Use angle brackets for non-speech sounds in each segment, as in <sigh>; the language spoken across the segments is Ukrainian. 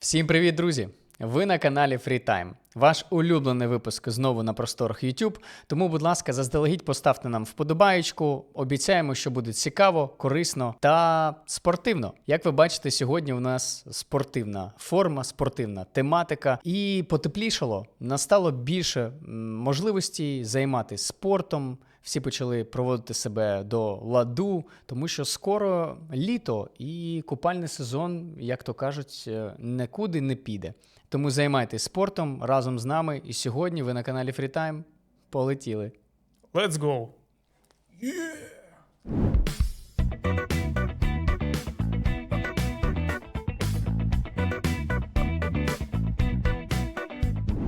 Всім привіт, друзі! Ви на каналі FreeTime. Ваш улюблений випуск знову на просторах YouTube. Тому, будь ласка, заздалегідь поставте нам вподобаєчку. Обіцяємо, що буде цікаво, корисно та спортивно. Як ви бачите, сьогодні у нас спортивна форма, спортивна тематика. І потеплішало. Настало більше м, можливостей займатися спортом. Всі почали проводити себе до ладу, тому що скоро літо і купальний сезон, як то кажуть, е, нікуди не піде. Тому займайтесь спортом разом з нами. І сьогодні ви на каналі FreeTime. Полетіли. Let's go.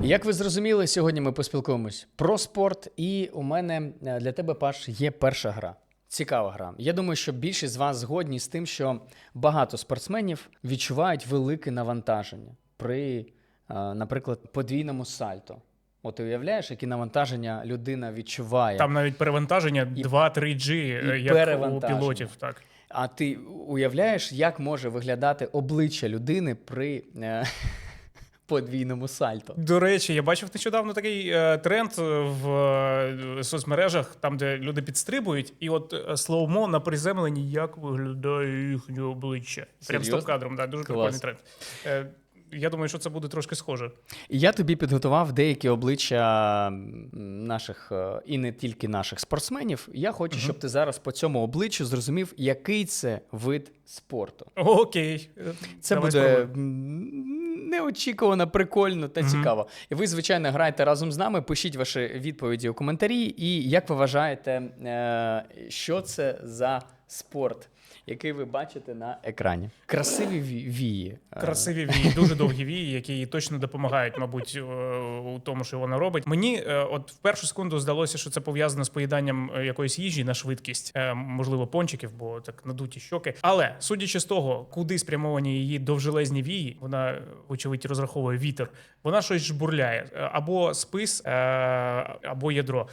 Як ви зрозуміли, сьогодні ми поспілкуємось про спорт, і у мене е, для тебе, Паш, є перша гра. Цікава гра. Я думаю, що більшість з вас згодні з тим, що багато спортсменів відчувають велике навантаження при, е, наприклад, подвійному сальто. От ти уявляєш, які навантаження людина відчуває. Там навіть перевантаження 2-3G, е, і як у пілотів. Так. А ти уявляєш, як може виглядати обличчя людини при е, подвійному сальто? До речі, я бачив нещодавно такий е, тренд в е, соцмережах, там, де люди підстрибують, і от е, слоумо на приземленні, як виглядає їхнє обличчя. Прям Серйозно? стоп-кадром, да, дуже Клас. прикольний тренд. Е, я думаю, що це буде трошки схоже. І я тобі підготував деякі обличчя м, наших е, і не тільки наших спортсменів. Я хочу, щоб ти зараз по цьому обличчю зрозумів, який це вид спорту. Окей. Е, Це давай буде спробуємо. м, неочікувано, прикольно та цікаво. І ви, звичайно, граєте разом з нами. Пишіть ваші відповіді у коментарі. І як ви вважаєте, е, що це за спорт, який ви бачите на екрані? Красиві вії. Е, Красиві вії, дуже довгі вії, які їй точно допомагають, мабуть, е, у тому, що вона робить. Мені е, от в першу секунду здалося, що це пов'язано з поїданням якоїсь їжі на швидкість, можливо, пончиків, бо так надуті щоки. Але судячи з того, куди спрямовані її довжелезні вії, вона вочевидь розраховує вітер. Вона щось жбурляє або спис, або ядро.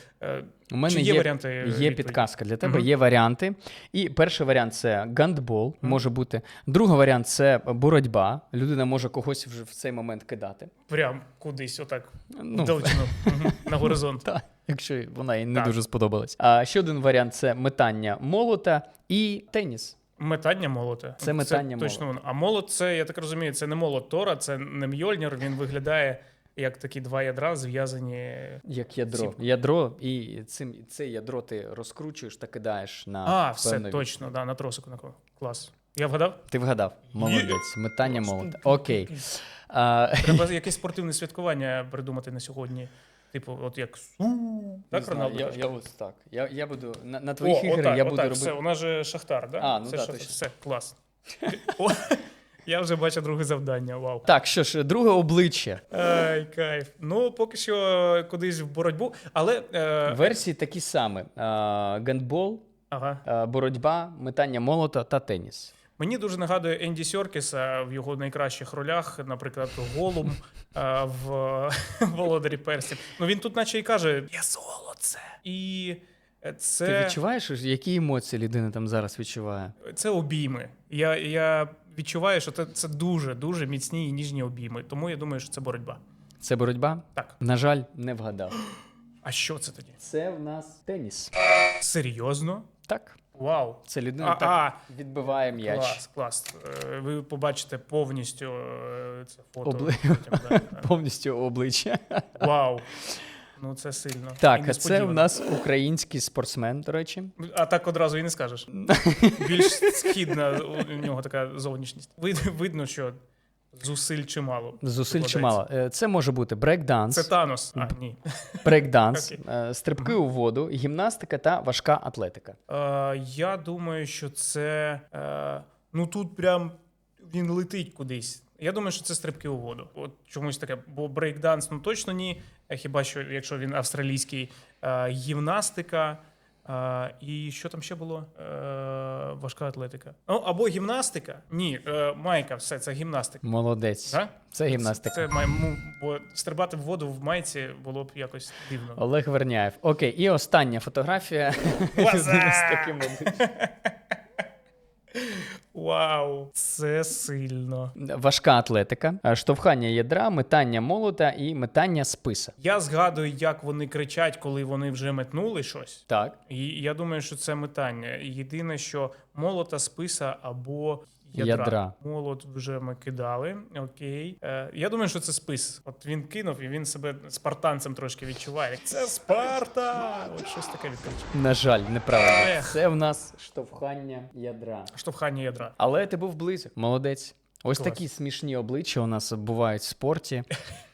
У мене Чи є, є варіанти Є відповіді? підказка для тебе, Мгм. є варіанти. І перший варіант це гандбол, може бути. Другий варіант це боротьба. Людина може когось вже в цей момент кидати. Прям кудись, отак, Ну, вдалечину, <laughs> на горизонт. та, якщо вона їй не Так. дуже сподобалась. А ще один варіант це метання молота і теніс. Метання молота. Це метання точно воно. А молот, це, я так розумію, це не молот Тора, це не Мьольнір. Він виглядає як такі два ядра зв'язані. Як ядро. Сіпка. Ядро, і цим це ядро ти розкручуєш та кидаєш на А, все певну точно, да, на тросику на кого. Клас. Я вгадав? Ти вгадав. Молодець. Метання молота. Окей. А, Треба <laughs> якесь спортивне святкування придумати на сьогодні. Типу, от як Так, знаю, Роналдо? я, я ось так. Я, я буду на, на твоїх О, іграх отак, я буду отак, робити. все, у нас же Шахтар, да? А, ну це да, Шахтар. точно. Все, клас. <laughs> Я вже бачу друге завдання. Вау. Так, що ж, друге обличчя. Ай, кайф. Ну, поки що кудись в боротьбу, але. Е, Версії такі самі: А, гандбол, ага. а, боротьба, метання молота та теніс. Мені дуже нагадує Енді Сьоркіса в його найкращих ролях, наприклад, Голум е, в <laughs> Володарі Персів. Ну він тут, наче і каже: Я золоце. І це Ти відчуваєш, які емоції людина там зараз відчуває? це обійми. Я, я відчуваю, що це, це дуже дуже міцні і ніжні обійми. Тому я думаю, що це боротьба. Це боротьба? Так, На жаль, не вгадав. а що це тоді? Це в нас теніс. Серйозно? Так. Вау. Це людина А, так а, відбиває м'яч. клас, клас. Е, Ви побачите повністю е, це фото. Обли- потім, да. <laughs> Повністю обличчя. Вау. Ну це сильно. Так, а це в нас український спортсмен, до речі. А так одразу і не скажеш. <laughs> Більш східна у нього така зовнішність. Вид- Видно, що зусиль чимало. Зусиль чимало. Е, Це може бути брейкданс, Це Танос. А, ні. брейкданс, Окей. е, стрибки у воду, гімнастика та важка атлетика. Е, я думаю, що це. Е, ну тут прям він летить кудись. Я думаю, що це стрибки у воду. От чомусь таке, бо брейкданс, ну точно ні. Е, Хіба що, якщо він австралійський, е, гімнастика. е, і що там ще було? Е, важка атлетика. Ну, або гімнастика. Ні, е, майка, все, це гімнастика. Молодець. Да? Це гімнастика. Це, має, му- бо стрибати в воду в майці було б якось дивно. Олег Верняєв. Окей, і остання фотографія. <laughs> З таким. <laughs> Вау, це сильно. Важка атлетика, е, штовхання ядра, метання молота і метання списа. Я згадую, як вони кричать, коли вони вже метнули щось. Так. І я думаю, що це метання. Єдине, що молота, списа або ядра. Ядра. Молот вже ми кидали. Окей. Е, я думаю, що це спис. От він кинув і він себе спартанцем трошки відчуває. Це Спарта! От щось таке відкричав. На жаль, неправильно. Ех. Це в нас штовхання ядра. Штовхання ядра. Але ти був близько. Молодець. Ось Клас. такі смішні обличчя у нас бувають в спорті. <laughs>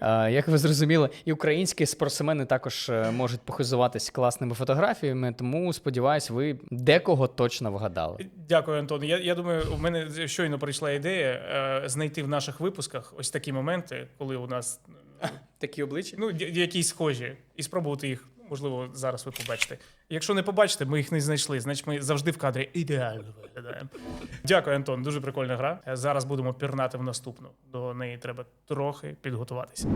А, <laughs> Як ви зрозуміли, і українські спортсмени також е, можуть похизуватись класними фотографіями, тому сподіваюсь, ви декого точно вгадали. Дякую, Антон. Я, я думаю, у мене щойно прийшла ідея е, знайти в наших випусках ось такі моменти, коли у нас Такі обличчя? ну, якісь схожі, і спробувати їх. Можливо, зараз ви побачите. Якщо не побачите, ми їх не знайшли. Значить, ми завжди в кадрі ідеально виглядаємо. Дякую, Антон. Дуже прикольна гра. Е, Зараз будемо пірнати в наступну. До неї треба трохи підготуватися.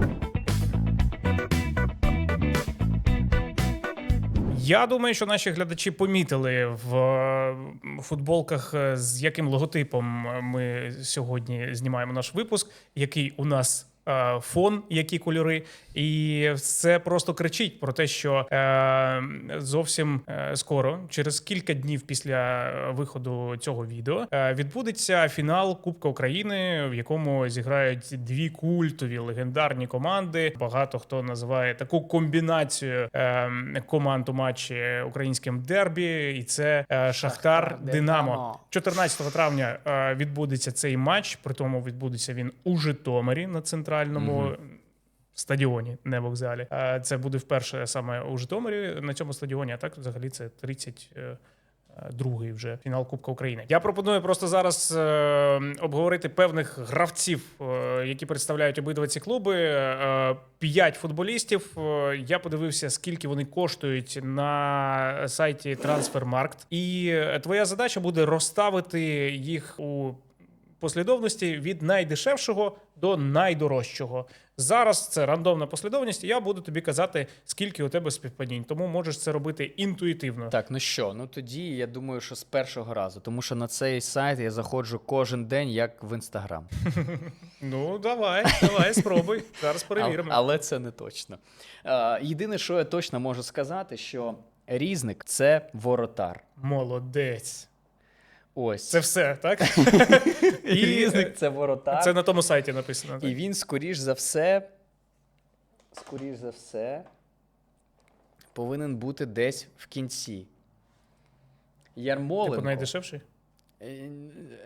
Я думаю, що наші глядачі помітили в е, футболках, е, з яким логотипом ми сьогодні знімаємо наш випуск, який у нас фон, які кольори, і це просто кричить про те, що е, зовсім е, скоро, через кілька днів після виходу цього відео, е, відбудеться фінал Кубка України, в якому зіграють дві культові легендарні команди. Багато хто називає таку комбінацію е, команд у матчі українським дербі, і це е, Шахтар Динамо. Динамо. 14 травня е, відбудеться цей матч. При тому відбудеться він у Житомирі на центральному. Стадіоні, не вокзалі. Це буде вперше саме у Житомирі на цьому стадіоні. А так, взагалі, це 30 е, е, вже фінал Кубка України. Я пропоную просто зараз е, обговорити певних гравців, які представляють обидва ці клуби. П'ять футболістів. Я подивився, скільки вони коштують на сайті Transfermarkt. І твоя задача буде розставити їх у послідовності від найдешевшого до найдорожчого. Зараз це рандомна послідовність. і Я буду тобі казати, скільки у тебе співпадінь. Тому можеш це робити інтуїтивно. Так, ну що, ну тоді я думаю, що з першого разу, тому що на цей сайт я заходжу кожен день, як в інстаграм. <laughs> Ну давай, давай, спробуй. Зараз перевіримо. Але, це не точно. Єдине, що я точно можу сказати, що різник це воротар. Молодець. Ось Це все, так? І <laughs> різник це воротар. це на тому сайті написано. так? І він, скоріш за все, скоріш за все, повинен бути десь в кінці. Ярмоленко. Типу найдешевший? Е,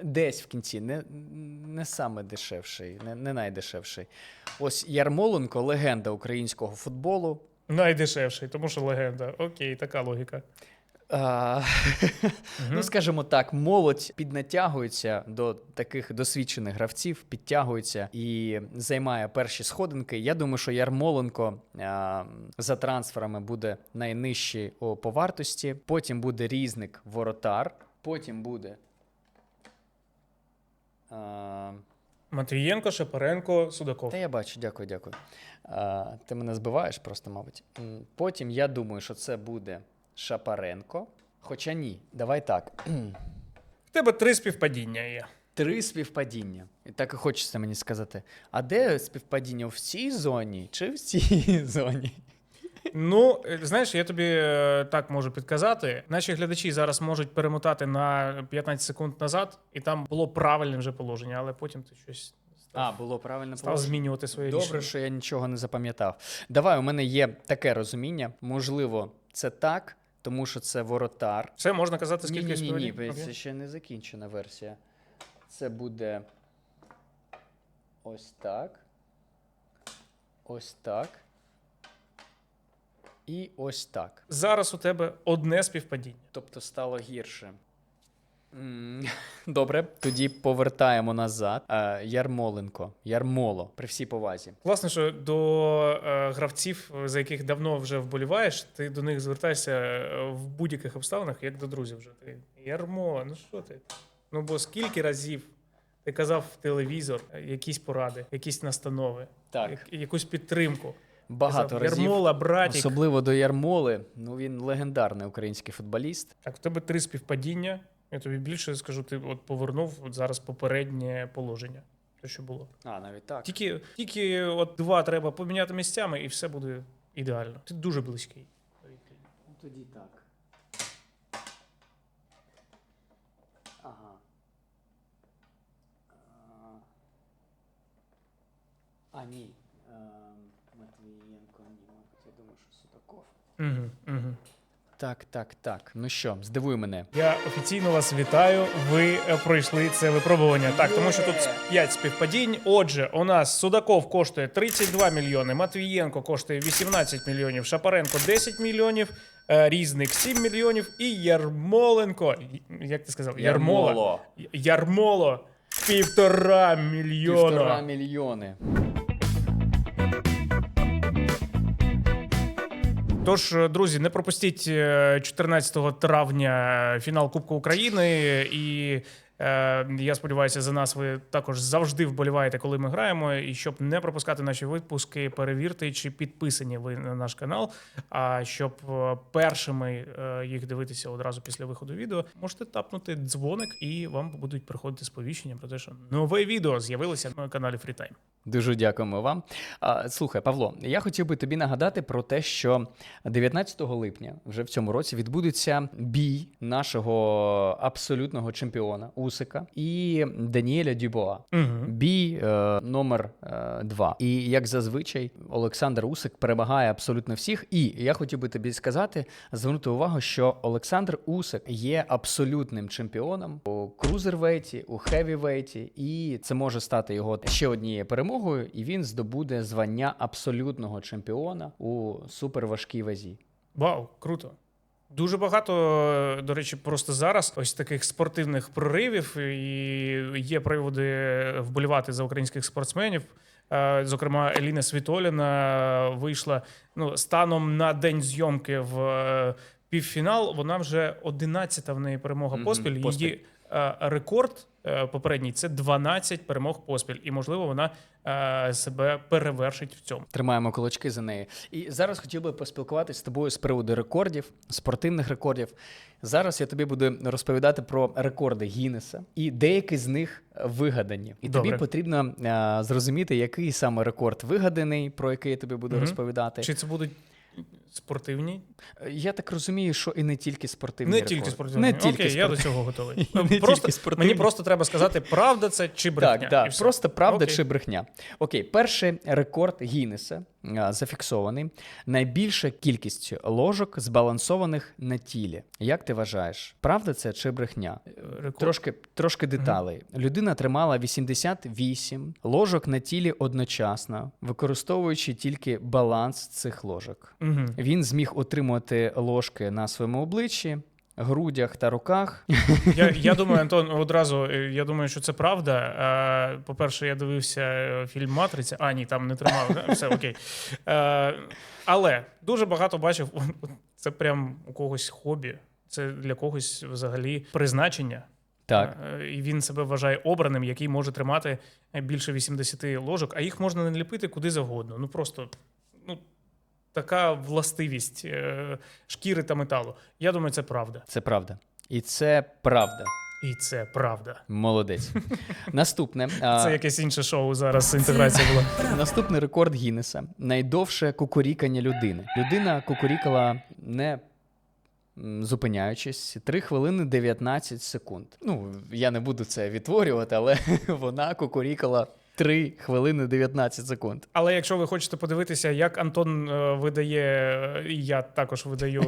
Десь в кінці, не, не саме дешевший, не, не найдешевший. Ось Ярмоленко легенда українського футболу. Найдешевший, тому що легенда. Окей, така логіка. А, <laughs> Ну, скажімо так, молодь піднатягується до таких досвідчених гравців, підтягується і займає перші сходинки. Я думаю, що Ярмоленко а, за трансферами буде найнижчий по вартості. Потім буде різник воротар. Потім буде. А, Матвієнко, Шапаренко, Судаков. та я бачу, дякую, дякую. А, ти мене збиваєш просто, мабуть. Потім я думаю, що це буде Шапаренко. Хоча ні, давай так. В тебе три співпадіння є. Три співпадіння. І так і хочеться мені сказати. А де співпадіння в цій зоні чи в цій <laughs> зоні? Ну, е, знаєш, я тобі е, так можу підказати. Наші глядачі зараз можуть перемотати на 15 секунд назад, і там було правильне вже положення, але потім ти щось А, було правильно став положення. змінювати своє Добре, рішення. що я нічого не запам'ятав. Давай, у мене є таке розуміння. Можливо, це так, тому що це воротар. Все, можна казати, Ні, скільки ні, ні, ні, це ще не закінчена версія. Це буде ось так. Ось так. І ось так. Зараз у тебе одне співпадіння. Тобто стало гірше. <laughs> Добре, тоді повертаємо назад. Е, Ярмоленко. Ярмоло, при всій повазі. Власне, що до е, гравців, за яких давно вже вболіваєш, ти до них звертаєшся е, в будь-яких обставинах, як до друзів вже. Ти Ярмо, ну що ти? Ну бо скільки разів ти казав в телевізор якісь поради, якісь настанови, Так. як- якусь підтримку. Багато Казав, разів. Ярмола, братік. Особливо до Ярмоли. Ну він легендарний український футболіст. Так, у тебе три співпадіння. Я тобі більше скажу, ти от повернув от зараз попереднє положення, те, що було. А, навіть так. Тільки, тільки от два треба поміняти місцями, і все буде ідеально. Ти дуже близький. Ну, Тоді так. Ага. А, а ні. Ем, Матвієнко, ні, мабуть, я думаю, що Судаков. Угу, угу. Так, так, так. Ну що, здивуй мене. Я офіційно вас вітаю. Ви е, пройшли це випробування. Так, тому що тут 5 співпадінь. Отже, у нас Судаков коштує 32 мільйони, Матвієнко коштує 18 мільйонів, Шапаренко 10 мільйонів, е, Різник 7 мільйонів і Ярмоленко. Як ти сказав? Ярмола. Й- Ярмоло півтора мільйона. Півтора мільйони. Тож, е, друзі, не пропустіть е, 14 травня фінал Кубку України. І е, я сподіваюся, за нас ви також завжди вболіваєте, коли ми граємо. І щоб не пропускати наші випуски, перевірте, чи підписані ви на наш канал. А щоб е, першими е, їх дивитися одразу після виходу відео, можете тапнути дзвоник, і вам будуть приходити сповіщення про те, що нове відео з'явилося на каналі FreeTime. Дуже дякуємо вам. Слухай, Павло, я хотів би тобі нагадати про те, що 19 липня вже в цьому році відбудеться бій нашого абсолютного чемпіона Усика і Даніеля Дюбоа. Угу. Бій е, номер 2. І як зазвичай, Олександр Усик перемагає абсолютно всіх. І я хотів би тобі сказати, звернути увагу, що Олександр Усик є абсолютним чемпіоном у крузервейті, у хевівейті, і це може стати його ще однією перемогою, і він здобуде звання абсолютного чемпіона у суперважкій вазі. Вау, круто. Дуже багато, е, до речі, просто зараз ось таких спортивних проривів, і є приводи вболівати за українських спортсменів. Е, Зокрема, Еліна Світоліна вийшла ну, станом на день зйомки в е, півфінал. Вона вже 11-та в неї перемога поспіль. поспіль. Її е, рекорд е, попередній це 12 перемог поспіль. І, можливо, вона е, себе перевершить в цьому. Тримаємо кулачки за неї. І зараз хотів би поспілкуватися з тобою з приводу рекордів, спортивних рекордів. Зараз я тобі буду розповідати про рекорди Гіннеса, і деякі з них вигадані. І Добре. тобі потрібно а, зрозуміти, який саме рекорд вигаданий, про який я тобі буду Мгм. розповідати. Чи це будуть спортивні Я так розумію, що і не тільки спортивні Не тільки спортивні. Не тільки Окей, я до цього готовий. <laughs> Не просто, тільки спортивні. мені просто треба сказати, правда це чи брехня. Так, да, і все. просто правда Окей. чи брехня. Окей, перший рекорд Гіннеса зафіксований. Найбільша кількість ложок збалансованих на тілі. Як ти вважаєш, правда це чи брехня? Рекорд. Трошки, трошки деталей. Людина тримала 88 ложок на тілі одночасно, використовуючи тільки баланс цих ложок. Мгм. Він зміг отримувати ложки на своєму обличчі, грудях та руках. Я, <laughs> я думаю, Антон, одразу я думаю, що це правда. По-перше, я дивився е, фільм Матриця. А, ні, там не тримав. Все окей. Е, Але дуже багато бачив. Це прям у когось хобі. Це для когось взагалі призначення. Так. Е, І він себе вважає обраним, який може тримати більше 80 ложок, а їх можна не ліпити куди завгодно. Ну просто така властивість е, шкіри та металу. Я думаю, це правда. Це правда. І це правда. І це правда. Молодець. <laughs> Наступне. Це якесь інше шоу зараз. Інтеграція була. Наступний рекорд Гіннеса. Найдовше кукурікання людини. Людина кукурікала не зупиняючись 3 хвилини 19 секунд. Ну, я не буду це відтворювати, але <laughs> вона кукурікала 3 хвилини 19 секунд. Але якщо ви хочете подивитися, як Антон е, видає, е, і я також видаю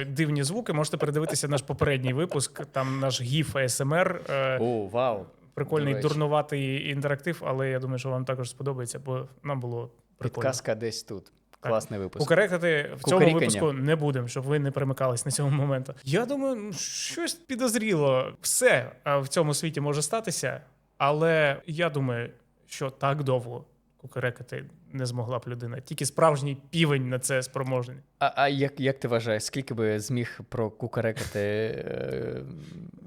е, дивні звуки, можете передивитися наш попередній випуск. Там наш гіф АСМР. е, О, вау! Прикольний До речі. дурнуватий інтерактив, але я думаю, що вам також сподобається, бо нам було прикольно. Підказка десь тут. Класний випуск. Кукарекати в цьому Кукарікання. випуску не будемо, щоб ви не перемикались на цьому моменту. Я думаю, ну, щось підозріло. Все в цьому світі може статися, але я думаю, що так довго кукарекати не змогла б людина. Тільки справжній півень на це спроможний. А, а як, як ти вважаєш, скільки би зміг прокукарекати е,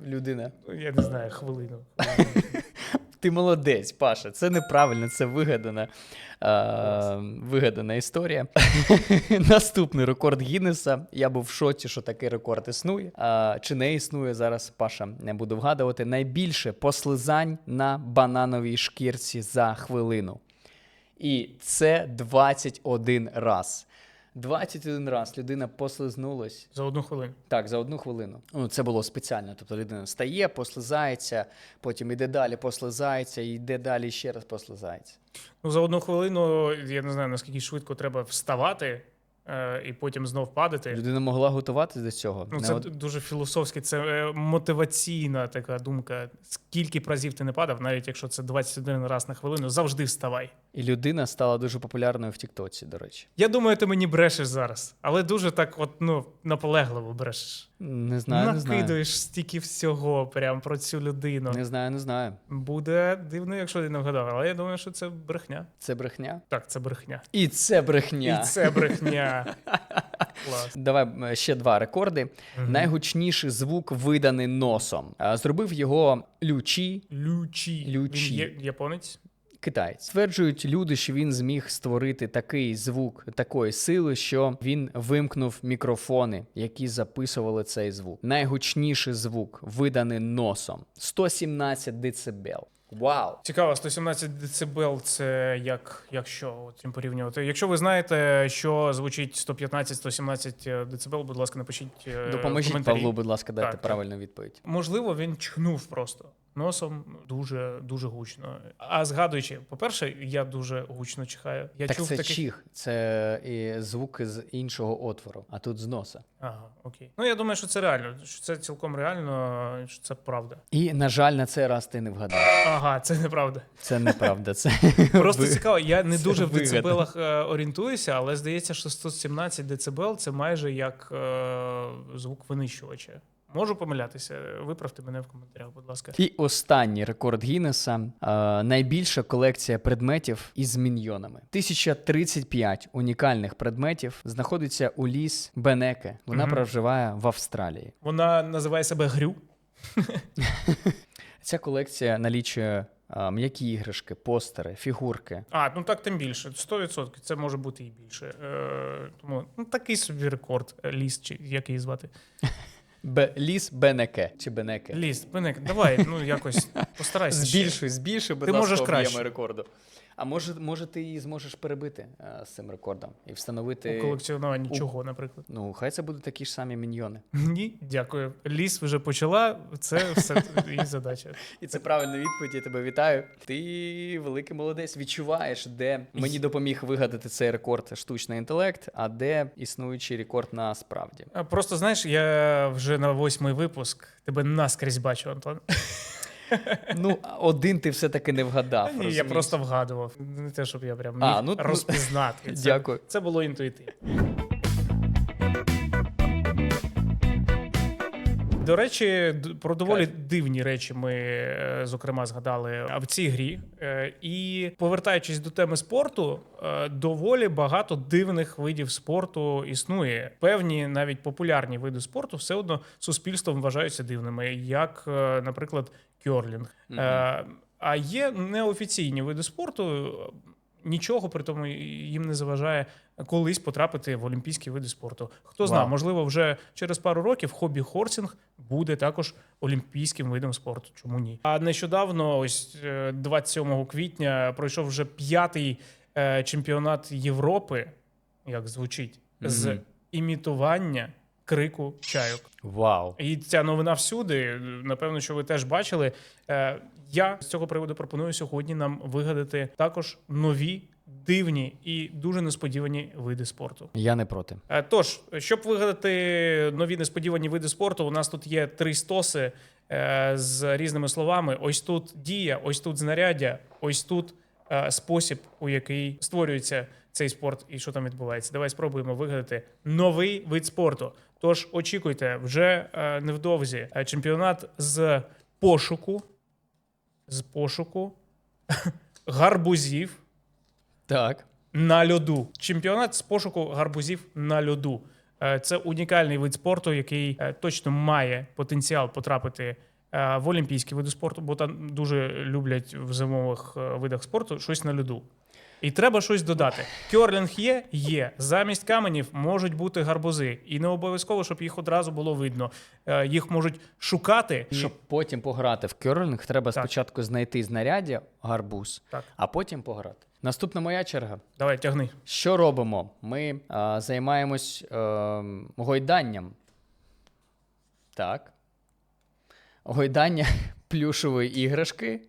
людина? Ну, Я не знаю, хвилину. <laughs> Ти молодець, Паша. Це неправильно, це вигадана, е, вигадана історія. <laughs> Наступний рекорд Гіннеса. Я був в шоці, що такий рекорд існує. Е, чи не існує зараз, Паша, не буду вгадувати. Найбільше послизань на банановій шкірці за хвилину. І це 21 раз. 21 раз людина послизнулась За одну хвилину. так, за одну хвилину. Ну, це було спеціально. Тобто людина стає, послизається, потім йде далі, послизається, і йде далі ще раз послизається. Ну, за одну хвилину я не знаю наскільки швидко треба вставати е, і потім знов падати. Людина могла готуватися до цього. Ну, Не це од- дуже філософське, це е, мотиваційна така думка. Скільки б разів ти не падав, навіть якщо це 21 раз на хвилину, завжди вставай. І людина стала дуже популярною в Тіктоці, до речі. Я думаю, ти мені брешеш зараз, але дуже так, от ну наполегливо брешеш. Не знаю, не знаю. Накидуєш стільки всього прям про цю людину. Не знаю, не знаю. Буде дивно, якщо ти не вгадав, але я думаю, що це брехня. Це брехня. Так, це брехня. І це брехня. І це брехня. <laughs> Клас. Давай ще два рекорди. Найгучніший звук виданий носом. Зробив його Лючі, Лючі. Лючі. Він є японець. Китаєць. Стверджують люди, що він зміг створити такий звук такої сили, що він вимкнув мікрофони, які записували цей звук. Найгучніший звук виданий носом 117 децибел. Вау! Цікаво, 117 дБ це як, як що порівнювати. Якщо ви знаєте, що звучить 115-117 дБ, будь ласка, напишіть. е, Допоможіть коментарі. Павлу, будь ласка, дайте Так, так. правильну відповідь. Можливо, він чхнув просто носом дуже дуже гучно. А згадуючи, по-перше, я дуже гучно чихаю. Я так чув це таких... чих, це і звуки з іншого отвору, а тут з носа. Ага, окей. Ну я думаю, що це реально, що це цілком реально, що це правда. І, на жаль, на цей раз ти не вгадав. Ага, це неправда. Це неправда. Це <laughs> Просто цікаво, я не це дуже в вигадно. децибелах е, орієнтуюся, але здається, що 117 децибел це майже як е, звук винищувача. Можу помилятися. Виправте мене в коментарях, будь ласка. І останній рекорд Гіннеса е, найбільша колекція предметів із міньйонами. 1035 унікальних предметів знаходиться у ліс Бенеке. Вона Мгм. проживає в Австралії. Вона називає себе Грю. <laughs> Ця колекція налічує е, м'які іграшки, постери, фігурки. А, ну так тим більше. 100%. Це може бути і більше. Е, тому ну, такий собі рекорд. е, Ліс, чи як її звати? <laughs> Б- ліс Бенеке чи Бенеке. Ліс, Бенек, давай, ну якось постарайся. <laughs> ще. Збільшуй, збільшуй, будь Ти ласка, можеш об'єми краще. рекорду. А може, може, ти її зможеш перебити е, з цим рекордом і встановити. У колекціонуванні чого, наприклад. Ну, хай це будуть такі ж самі міньйони. <laughs> Ні, дякую. Ліс вже почала. Це все <laughs> її задача. І це правильна відповідь. Я тебе вітаю. Ти великий молодець. Відчуваєш, де мені допоміг вигадати цей рекорд штучний інтелект, а де існуючий рекорд насправді. Просто знаєш, я вже на восьмий випуск тебе наскрізь бачу, Антон. Ну, один ти все-таки не вгадав. Ні, я розумієш? просто вгадував. Не те, щоб я прям міг А, ну, ну, розпізнати. Це, Дякую. Це було інтуїтивно. До речі, д- про доволі дивні речі ми, е, зокрема, згадали в цій грі. Е, І повертаючись до теми спорту, е, доволі багато дивних видів спорту існує. Певні навіть популярні види спорту все одно суспільством вважаються дивними, як, е, наприклад, кьорлінг. Е, А є неофіційні види спорту. Нічого при тому їм не заважає колись потрапити в олімпійські види спорту. Хто знає, можливо, вже через пару років хобі хорсінг буде також олімпійським видом спорту. Чому ні? А нещодавно, ось е, 27 квітня, пройшов вже п'ятий е, чемпіонат Європи, як звучить, з імітування крику чайок. Вау. І ця новина всюди. Напевно, що ви теж бачили. Е, Я з цього приводу пропоную сьогодні нам вигадати також нові, дивні і дуже несподівані види спорту. Я не проти. Е, Тож, щоб вигадати нові несподівані види спорту, у нас тут є три стоси е, з різними словами: ось тут дія, ось тут знаряддя, ось тут спосіб, у який створюється цей спорт і що там відбувається. Давай спробуємо вигадати новий вид спорту. Тож очікуйте, вже е, невдовзі е, чемпіонат з пошуку, з пошуку <laughs> гарбузів Так. на льоду. Чемпіонат з пошуку гарбузів на льоду. Е, Це унікальний вид спорту, який е, точно має потенціал потрапити в олімпійські види спорту, бо там дуже люблять в зимових видах спорту щось на льоду. І треба щось додати. Кьорлінг є, є. Замість каменів можуть бути гарбузи. І не обов'язково, щоб їх одразу було видно. Е, Їх можуть шукати. і- Щоб потім пограти в керлинг, треба Так. спочатку знайти знаряддя, гарбуз, Так. а потім пограти. Наступна моя черга. Давай, тягни. Що робимо? Ми а, займаємось е, гойданням. Так. Гойдання <laughs> плюшової іграшки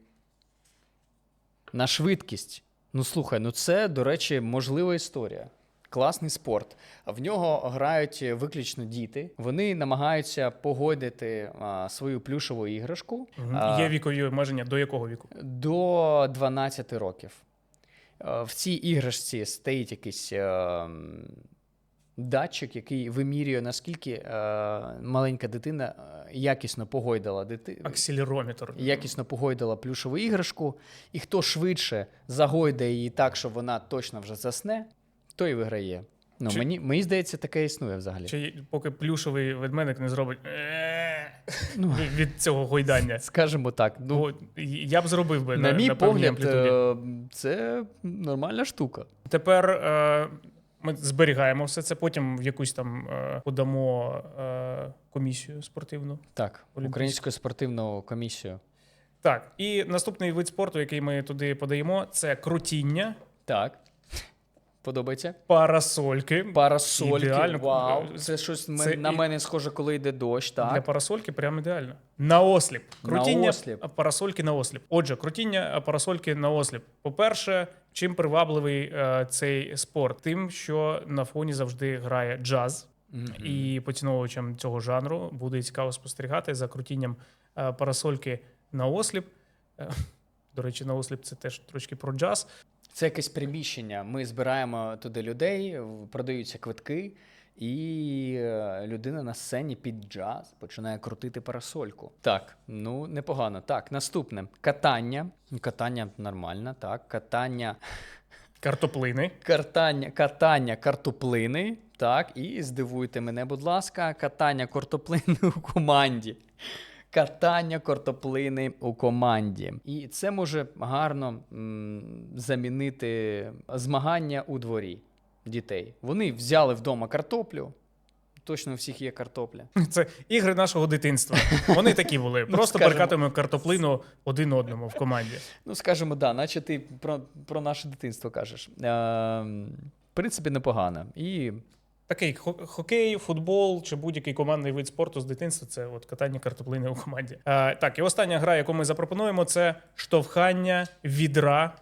на швидкість. Ну слухай, ну це, до речі, можлива історія. Класний спорт. В нього грають виключно діти. Вони намагаються погодити а, свою плюшову іграшку а, Є вікові обмеження до якого віку? до 12 років. А, В цій іграшці стоїть якийсь е, м, датчик, який вимірює, наскільки е, маленька дитина е, якісно погойдала дити... Акселерометр. якісно погойдала плюшову іграшку, і хто швидше загойдає її так, що вона точно вже засне, той і виграє. Ну, Чи- мені, мені здається, таке існує взагалі. Чи поки плюшовий ведмедик не зробить «Е-е-е» Ну. від- від цього гойдання. <laughs> Скажімо так, ну, Бо я б зробив би на, на, мій на певній погляд, амплітуді. е, це нормальна штука. Тепер е, ми зберігаємо все це, потім в якусь там е, подамо е, комісію спортивну. Так, Олімпійську. Українську спортивну комісію. Так, і наступний вид спорту, який ми туди подаємо, це крутіння, Так. Подобається? парасольки. Парасольки. Ідеально. Вау. Це щось Це на і- мене схоже, коли йде дощ. Так. Для парасольки прям ідеально. На осліп. На осліп. парасольки на осліп. Отже, крутіння парасольки на осліп. По-перше, чим привабливий е, цей спорт? Тим, що на фоні завжди грає джаз. Мгм. І поціновувачам цього жанру буде цікаво спостерігати за крутінням е, парасольки на осліп. Е, <laughs> До речі, на осліп це теж трошки про джаз. Це якесь приміщення. Ми збираємо туди людей, продаються квитки, і е, людина на сцені під джаз починає крутити парасольку. Так, ну непогано. Так, наступне катання. Катання нормально, так. Катання, Картоплини. картання, катання картоплини. Так, і здивуйте мене, будь ласка, катання картоплини у команді. Катання картоплини у команді. І це може гарно м, замінити змагання у дворі дітей. Вони взяли вдома картоплю. Точно у всіх є картопля. <laughs> Це ігри нашого дитинства. Вони такі були. <laughs> Просто Ну, перекатуємо картоплину один одному в команді. Ну, скажімо, да, наче ти про, про наше дитинство кажеш. Е, в принципі, непогано. І Такий хокей, футбол чи будь-який командний вид спорту з дитинства це от катання картоплини у команді. Е, так, і остання гра, яку ми запропонуємо, це штовхання відра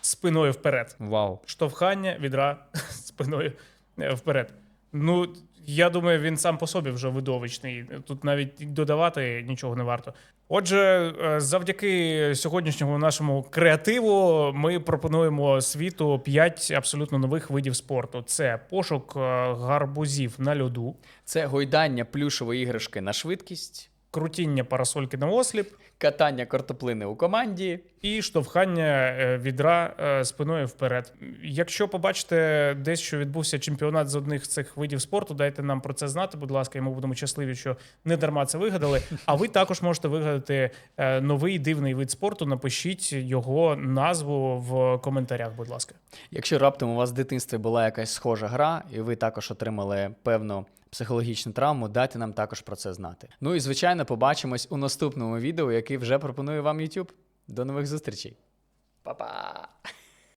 спиною вперед. вау. Штовхання відра <laughs> спиною е, вперед. Ну, я думаю, він сам по собі вже видовищний. Тут навіть додавати нічого не варто. Отже, е, завдяки сьогоднішньому нашому креативу ми пропонуємо світу 5 абсолютно нових видів спорту: це пошук е, гарбузів на льоду, Це гойдання плюшової іграшки на швидкість, крутіння парасольки на осліп катання картоплини у команді. і штовхання е, відра е, спиною вперед. Якщо побачите десь, що відбувся чемпіонат з одних з цих видів спорту, дайте нам про це знати, будь ласка, і ми будемо щасливі, що не дарма це вигадали. А ви також можете вигадати е, новий дивний вид спорту. Напишіть його назву в коментарях, будь ласка. Якщо раптом у вас в дитинстві була якась схожа гра, і ви також отримали певну психологічну травму, дайте нам також про це знати. Ну і звичайно, побачимось у наступному відео, яке вже пропонує вам YouTube. До нових зустрічей. Па-па!